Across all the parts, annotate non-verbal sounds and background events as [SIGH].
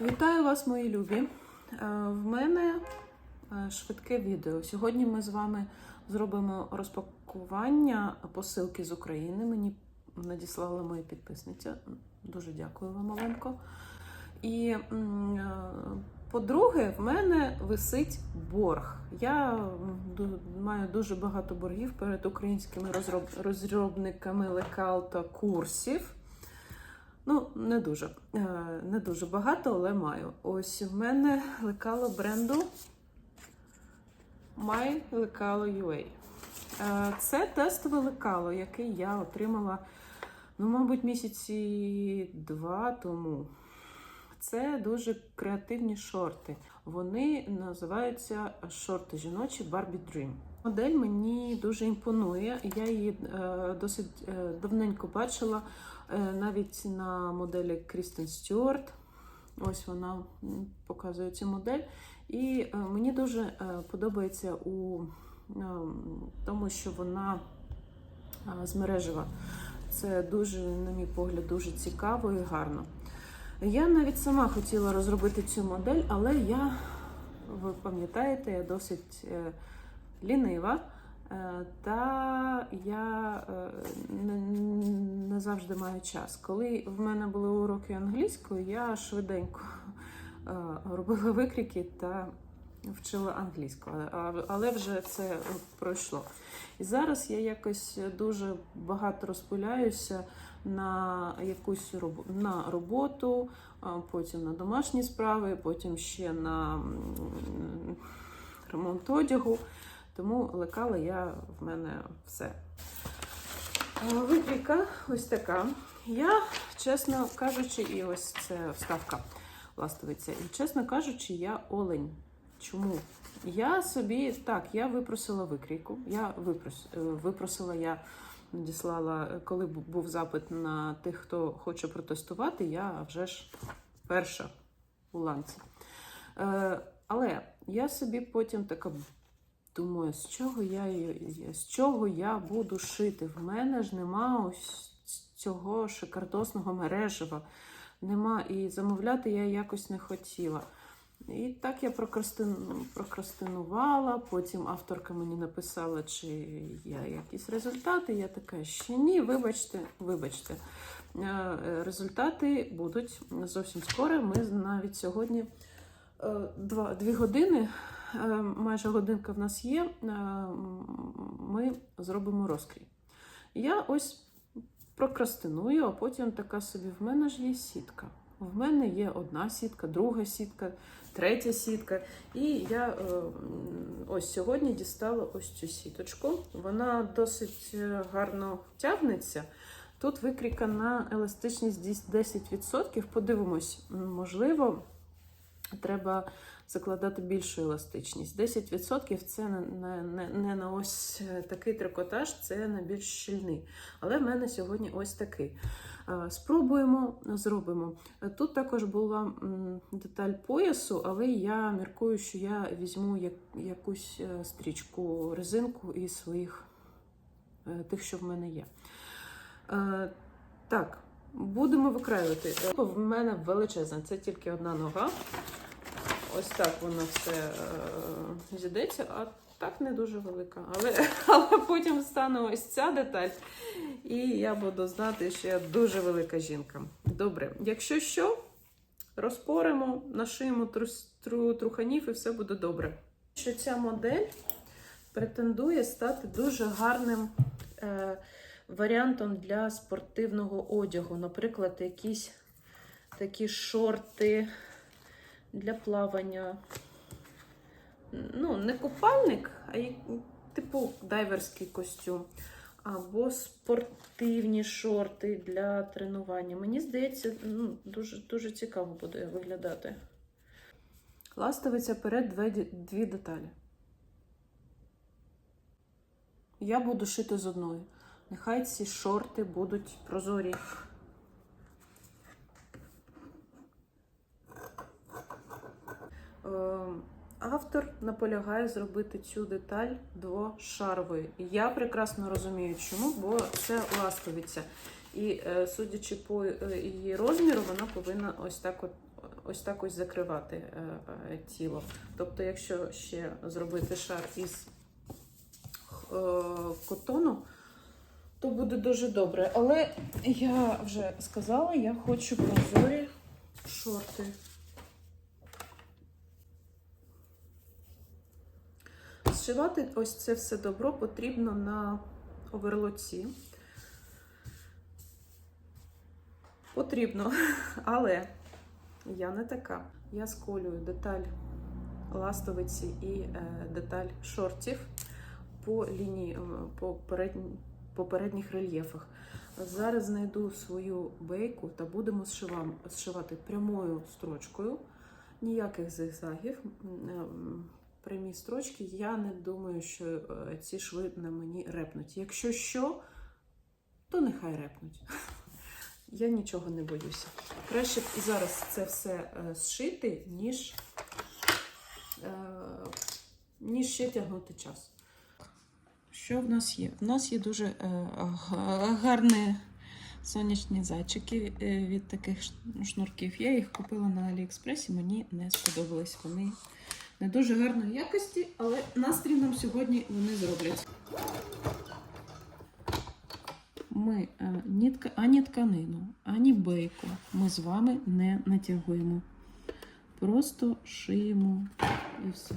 Вітаю вас, мої любі. Е, В мене е, швидке відео. Сьогодні ми з вами зробимо розпакування посилки з України. Мені надіслала моя підписниця. Дуже дякую вам, Оленко. І е, по-друге, в мене висить борг. Я маю дуже багато боргів перед українськими розробниками лекал та курсів. Ну, не дуже. Е, Не дуже багато, але маю. Ось в мене лекало бренду My Лекало UA. Е, Це тестове лекало, яке я отримала, ну, мабуть, місяці два тому. Це дуже креативні шорти. Вони називаються шорти жіночі Barbie Dream. Модель мені дуже імпонує. Я її е, досить е, давненько бачила е, навіть на моделі Крістен Стюарт. Ось вона показує цю модель. І мені дуже подобається у тому, що вона змережева. Це дуже, на мій погляд, дуже цікаво і гарно. Я навіть сама хотіла розробити цю модель, але я, ви пам'ятаєте, я досить лінива. Е, Та я е, не, завжди маю час. Коли в мене були уроки англійської, я швиденько е, робила викрики та вчила англійську, але вже це пройшло. І зараз я якось дуже багато розпиляюся на якусь на роботу, потім на домашні справи, потім ще на ремонт одягу. Тому лекала я в мене все. А, Випіка ось така. Я, чесно кажучи, і ось це вставка ластовиця. І чесно кажучи, я олень. Чому? Я собі так, я випросила викрійку. Я випрос, е, випросила, я надіслала, е, коли був запит на тих, хто хоче протестувати, я вже ж перша у ланці. Е, але я собі потім така думаю, з чого я, з чого я буду шити? В мене ж нема ось цього шикардосного мережева. Нема, і замовляти я якось не хотіла. І так я прокрастинувала, потім авторка мені написала, чи є якісь результати. Я така, ще ні, вибачте, вибачте. Е, е, Результати будуть зовсім скоро. Ми навіть сьогодні е, дві години, майже годинка в нас є. е, Ми зробимо розкрій. Я ось прокрастиную, а потім така собі: в мене ж є сітка. В мене є одна сітка, друга сітка, третя сітка. І я е, ось сьогодні дістала ось цю сіточку. Вона досить е, гарно тягнеться. Тут викрійка на еластичність 10%. Подивимось, можливо, треба закладати більшу еластичність. 10% це не, не, не, на ось е, такий трикотаж, це на більш щільний. Але в мене сьогодні ось такий. Е, Спробуємо, зробимо. Тут також була деталь поясу, але я міркую, що я візьму як, якусь е, стрічку, резинку із своїх тих, що в мене є. Так, будемо викраювати. В мене величезна, це тільки одна нога. Ось так воно все е, зійдеться, а так не дуже велика. Але, [LAUGHS] але потім стане ось ця деталь, і я буду знати, що я дуже велика жінка. Добре, якщо що, розпоримо, нашиємо трус- тру, труханів і все буде добре. Що ця модель претендує стати дуже гарним е, варіантом для спортивного одягу. Наприклад, якісь такі шорти для плавання. Ну, не купальник, а типу дайверський костюм. Або спортивні шорти для тренування. Мені здається, ну, дуже, дуже цікаво буде виглядати. Ластовиця перед дві, дві деталі. Я буду шити з одною. Нехай ці шорти будуть прозорі. Автор наполягає зробити цю деталь двошаровою. Я прекрасно розумію, чому, бо це ластовиця. І е, судячи по е, її розміру, вона повинна ось так от ось так ось закривати е, тіло. Тобто, якщо ще зробити шар із котону, то буде дуже добре. Але я вже сказала, я хочу прозорі шорти. Зшивати ось це все добро потрібно на оверлоці. Потрібно, [LAUGHS] але я не така. Я сколюю деталь ластовиці і е, деталь шортів по лінії е, по передні- попередніх рельєфах. Зараз знайду свою бейку та будемо зшивати прямою строчкою. Ніяких зигзагів. Прямі строчки. Я не думаю, що е, ці шви на мені репнуть. Якщо що, то нехай репнуть. [LAUGHS] Я нічого не боюся. Краще б зараз це все е, зшити, ніж, е, ніж ще тягнути час. Що в нас є? В нас є дуже гарні сонячні зайчики від таких шнурків. Я їх купила на Аліекспресі, мені не сподобались. Вони не дуже гарної якості, але настрій нам сьогодні вони зроблять. Ми е, ні тка- ані тканину, ані бейку ми з вами не натягуємо. Просто шиємо і все.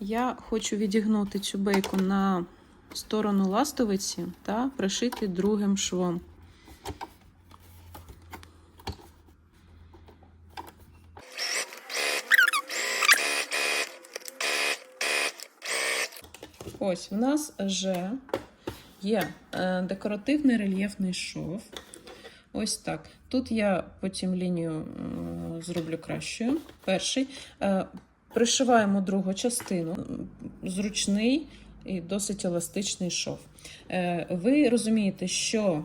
Я хочу відігнути цю бейку на сторону ластовиці та пришити другим швом. Ось в нас вже є е, декоративний рельєфний шов. Ось так. Тут я потім лінію е, зроблю кращою. Перший. Пришиваємо другу частину. Зручний і досить еластичний шов. Е, Ви розумієте, що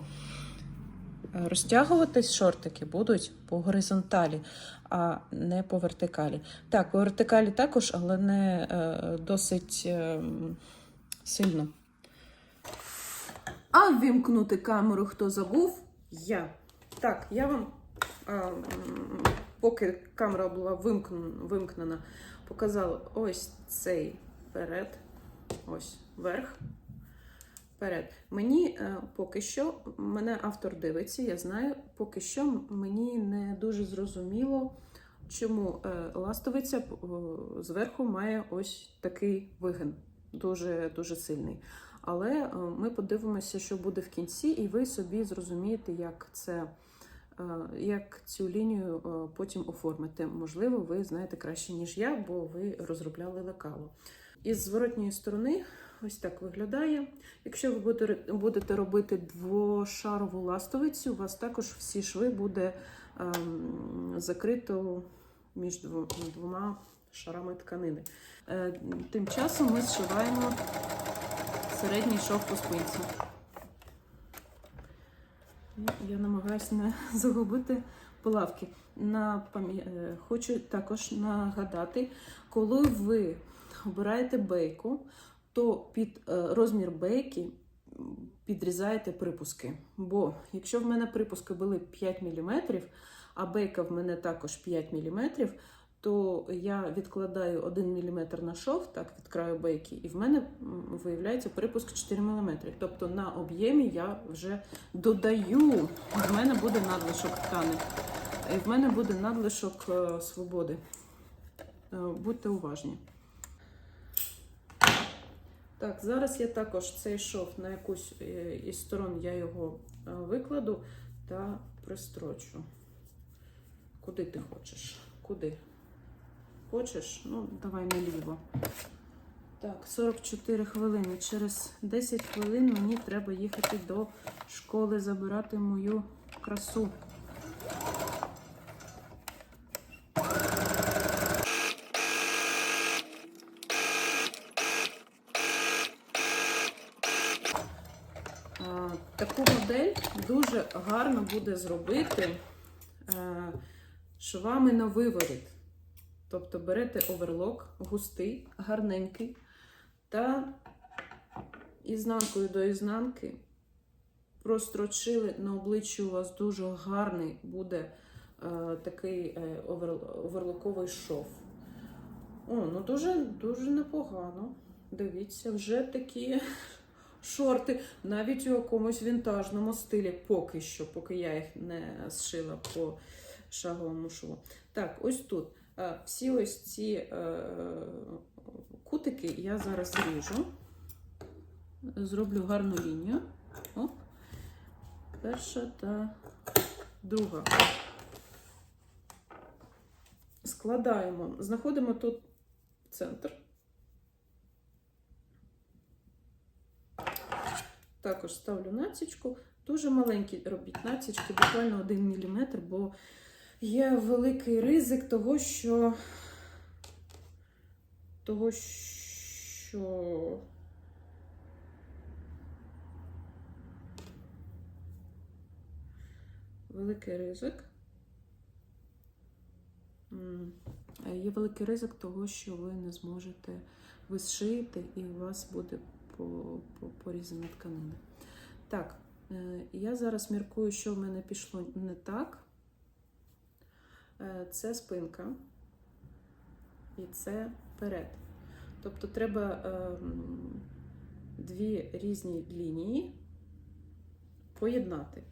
розтягуватись шортики будуть по горизонталі, а не по вертикалі. Так, по вертикалі також, але не е, досить е, сильно. А вимкнути камеру хто забув? Я. Так, я вам, поки камера була вимкнена, показала ось цей перед, ось верх. Перед. Мені е, поки що, мене автор дивиться, я знаю, поки що мені не дуже зрозуміло, чому е, ластовиця е, зверху має ось такий вигин, дуже, дуже сильний. Але ми подивимося, що буде в кінці, і ви собі зрозумієте, як це. Е, Як цю лінію е, потім оформити? Можливо, ви знаєте краще, ніж я, бо ви розробляли лекало. Із зворотньої сторони ось так виглядає. Якщо ви будете- робити двошарову ластовицю, у вас також всі шви буде ем, закрито між дво- двома шарами тканини. Е, Тим часом ми зшиваємо середній шов по спинці. І Я намагаюся не [LAUGHS] загубити плавки. На, е, хочу також нагадати, коли ви обираєте бейку, то під е, розмір бейки підрізаєте припуски. Бо якщо в мене припуски були 5 мм, а бейка в мене також 5 мм, то я відкладаю 1 мм на шов, так, від краю бейки, і в мене виявляється припуск 4 мм. Тобто на об'ємі я вже додаю, в мене буде надлишок ткани. І в мене буде надлишок е, свободи. Е, Будьте уважні. Так, зараз я також цей шов на якусь е, із сторон я його викладу та пристрочу. Куди ти хочеш? Куди? Хочеш? Ну, давай наліво. Так, 44 хвилини. Через 10 хвилин мені треба їхати до школи, забирати мою красу. Таку модель дуже гарно буде зробити е, швами на виворіт. Тобто берете оверлок густий, гарненький, та ізнанкою до ізнанки прострочили на обличчі у вас дуже гарний буде е, такий е, овер- оверлоковий шов. О, ну дуже, дуже непогано. Дивіться, вже такі шорти, навіть у якомусь вінтажному стилі, поки що, поки я їх не зшила по шаговому шву. Так, ось тут. Е, Всі ось ці е, кутики я зараз зріжу. Зроблю гарну лінію. Оп. Перша та друга. Складаємо, знаходимо тут центр. Також ставлю націчку. Дуже маленькі робіть націчки, буквально 1 мм, бо є великий ризик того, що того, що великий ризик. Є великий ризик того, що ви не зможете ви і у вас буде по- по- порізана тканина. Так, е, я зараз міркую, що в мене пішло не так. Е, Це спинка і це перед. Тобто треба ем, дві різні лінії поєднати.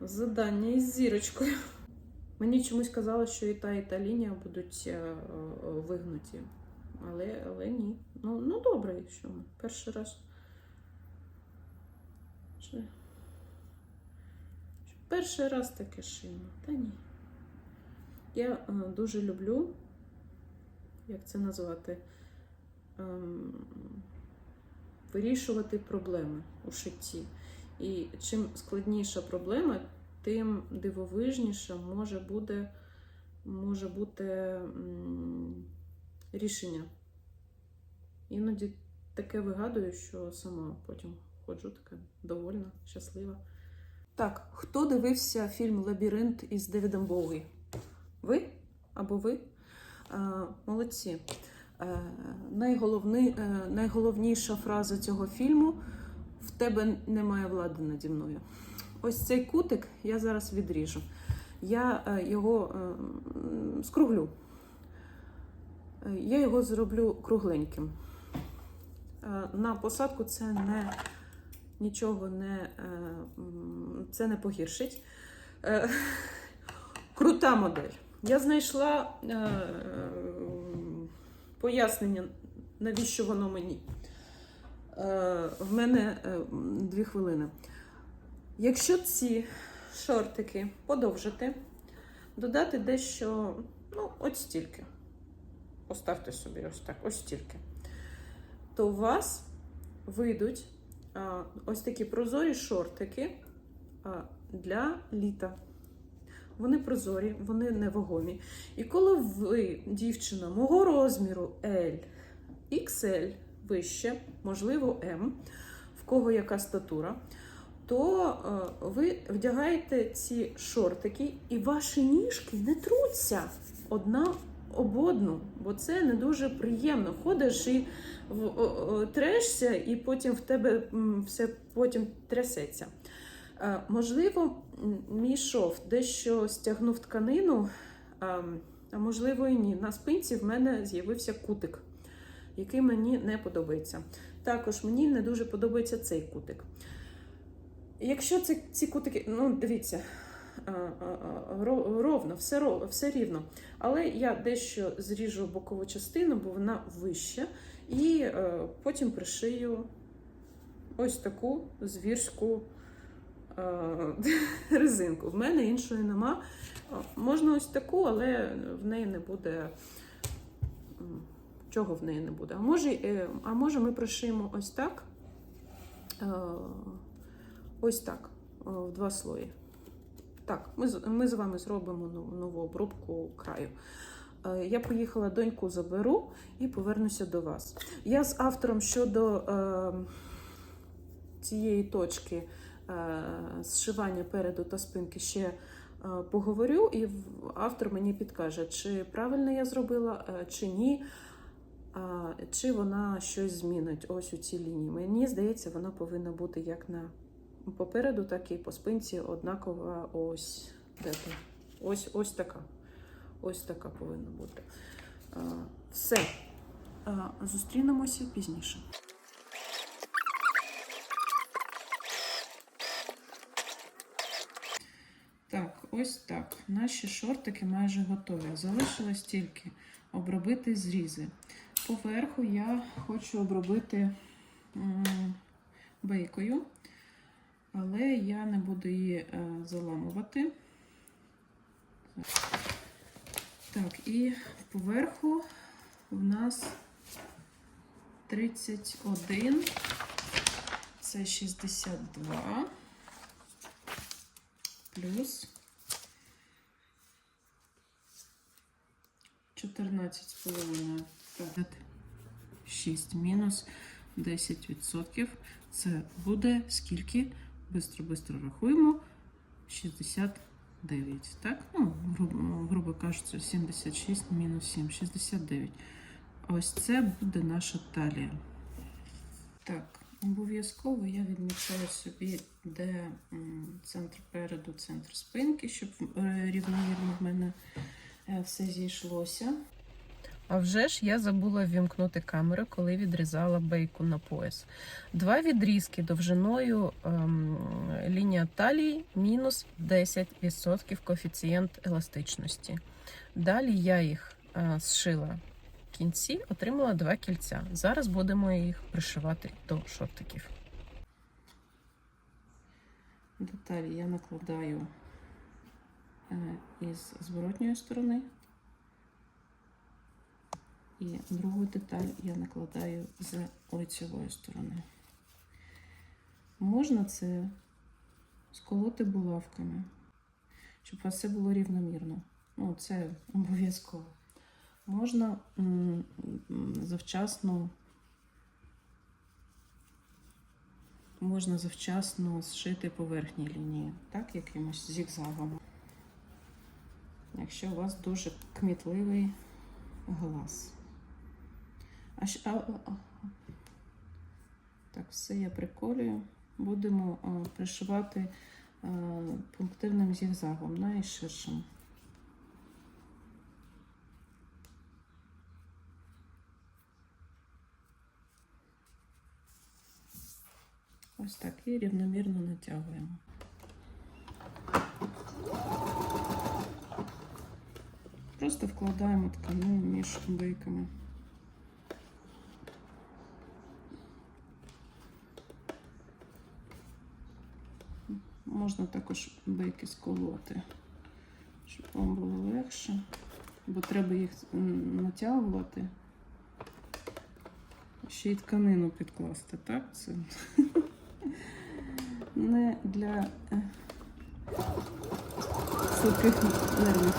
Задання із зірочкою. Мені чомусь казали, що і та, і та лінія будуть е, е, вигнуті. Але, але ні. Ну, ну добре, якщо ми перший раз. Перший раз таке шиємо. Та ні. Я е, дуже люблю, як це назвати, ем, вирішувати проблеми у шитті. І чим складніша проблема, тим дивовижніше може буде, може бути рішення. Іноді таке вигадую, що сама потім ходжу така довольна, щаслива. Так, хто дивився фільм Лабіринт із Девідом Боуї? Ви або ви? Е, молодці. Е, найголовни, е, найголовніша фраза цього фільму в тебе немає влади наді мною. Ось цей кутик я зараз відріжу. Я е, його е, скруглю. Я його зроблю кругленьким. На посадку це не нічого не, це не погіршить. Е, [LAUGHS] Крута модель. Я знайшла е, пояснення, навіщо воно мені. Е, В мене е, дві хвилини. Якщо ці шортики подовжити, додати дещо, ну, от стільки. Поставте собі ось так, ось стільки. То у вас вийдуть а, ось такі прозорі шортики для літа. Вони прозорі, вони невагомі. І коли ви, дівчина, мого розміру L, XL вище, можливо, M, в кого яка статура, то е, ви вдягаєте ці шортики, і ваші ніжки не труться одна об одну, бо це не дуже приємно. Ходиш і трешся, і потім в тебе все потім трясеться. Е, Можливо, мій шов дещо стягнув тканину, а, а можливо і ні. На спинці в мене з'явився кутик, який мені не подобається. Також мені не дуже подобається цей кутик. Якщо це, ці кутики, ну дивіться, а, ро- ровно, все, все рівно. Але я дещо зріжу бокову частину, бо вона вища, і е, потім пришию ось таку звірську е, [LAUGHS] резинку. В мене іншої нема. Е, Можна ось таку, але в неї не буде. Чого в неї не буде? А може, е, а може ми пришиємо ось так. Е, Ось так, е, в два слої. Так, ми, ми з вами зробимо нов- нову обробку краю. Е, Я поїхала, доньку заберу і повернуся до вас. Я з автором щодо е, цієї точки е, зшивання переду та спинки ще е, поговорю, і автор мені підкаже, чи правильно я зробила, е, чи ні. Чи вона щось змінить ось у цій лінії. Мені здається, вона повинна бути як на попереду, так і по спинці однакова ось де ти. Ось, ось така. Ось така повинна бути. Все. Зустрінемося пізніше. Так, ось так. Наші шортики майже готові. Залишилось тільки обробити зрізи. Поверху я хочу обробити бейкою, але я не буду її е, заламувати. Так, і поверху в нас 31, це 62 плюс 14,5. Так, 6 мінус 10%. Це буде скільки? Бистро-бистро рахуємо. 69. Так? Ну, грубо, грубо кажучи, 76 мінус 7, 69. Ось це буде наша талія. Так, обов'язково я відмічаю собі, де центр переду, центр спинки, щоб е, рівномірно в мене е, все зійшлося. А вже ж я забула ввімкнути камеру, коли відрізала бейку на пояс. Два відрізки довжиною ем, лінія талії мінус 10% коефіцієнт еластичності. Далі я їх е, зшила кінці, отримала два кільця. Зараз будемо їх пришивати до шортиків. Деталі я накладаю е, із зворотньої сторони. І другу деталь я накладаю з лицевої сторони. Можна це сколоти булавками, щоб у вас все було рівномірно. Ну, це обов'язково. Можна завчасно можна завчасно зшити по верхній лінії, так, якимось зігзагом. Якщо у вас дуже кмітливий глаз. А, а, а. Так, все я приколюю. Будемо пришивати пунктирним зігзагом найширшим. Ось так і рівномірно натягуємо. Просто вкладаємо тканину між бейками. Можна також бейки сколоти, щоб вам було легше, бо треба їх натягувати. Ще й тканину підкласти, так? Це не для е, слабких нервів.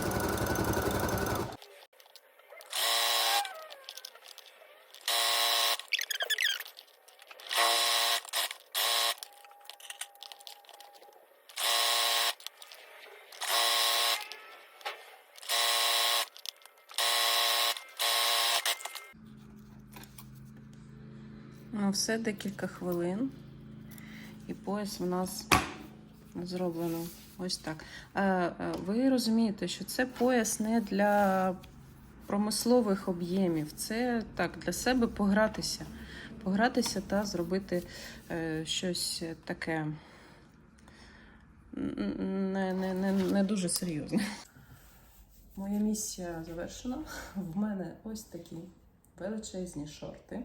Ну, все декілька хвилин. Пояс в нас зроблено ось так. Е, е, Ви розумієте, що це пояс не для промислових об'ємів. Це так, для себе погратися. Погратися та зробити е, щось таке не, не, не, не дуже серйозне. Моя місія завершена. В мене ось такі величезні шорти.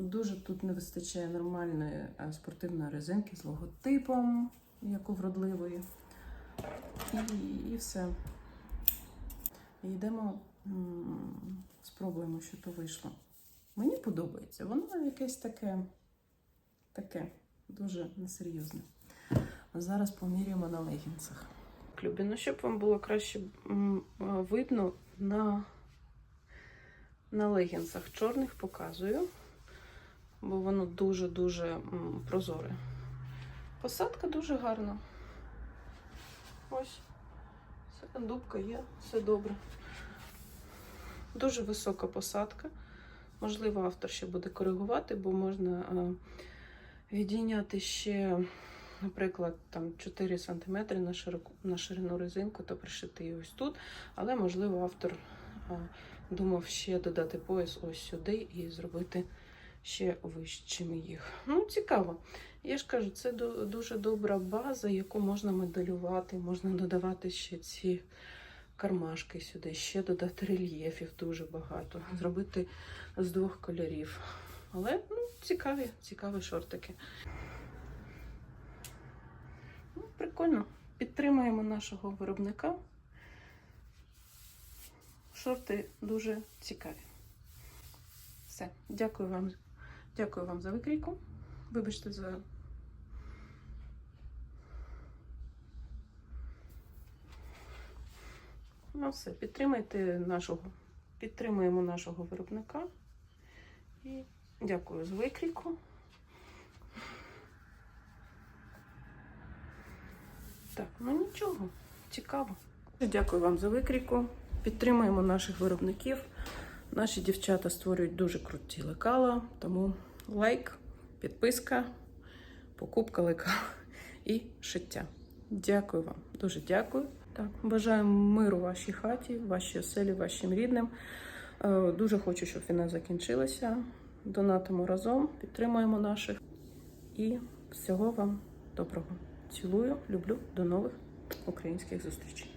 Дуже тут не вистачає нормальної е, спортивної резинки з логотипом, як у вродливої. І, і все. І йдемо, спробуємо, що то вийшло. Мені подобається. Воно якесь таке, таке, дуже несерйозне. Зараз поміряємо на легінсах. Любі, ну щоб вам було краще е, видно на, на легінсах чорних показую бо воно дуже-дуже прозоре. Посадка дуже гарна. Ось. Секондубка є, все добре. Дуже висока посадка. Можливо, автор ще буде коригувати, бо можна а, відійняти ще, наприклад, там 4 см на, широку, на ширину резинку та пришити її ось тут. Але, можливо, автор а, думав ще додати пояс ось сюди і зробити ще вищими їх. Ну, цікаво. Я ж кажу, це дуже добра база, яку можна моделювати, можна додавати ще ці кармашки сюди, ще додати рельєфів дуже багато, зробити з двох кольорів. Але ну, цікаві, цікаві шортики. Ну, прикольно. Підтримуємо нашого виробника. Шорти дуже цікаві. Все, дякую вам. Дякую вам за викрійку. Вибачте за. Ну, все, підтримайте нашого, підтримуємо нашого виробника. І дякую за викрійку. Так, ну нічого, цікаво. Дякую вам за викрійку. Підтримуємо наших виробників. Наші дівчата створюють дуже круті лекала, тому лайк, підписка, покупка лекал і шиття. Дякую вам, дуже дякую. Так, бажаю миру вашій хаті, вашій оселі, вашим рідним. Е, Дуже хочу, щоб війна закінчилася. Донатимо разом, підтримуємо наших. І всього вам доброго. Цілую, люблю, до нових українських зустрічей.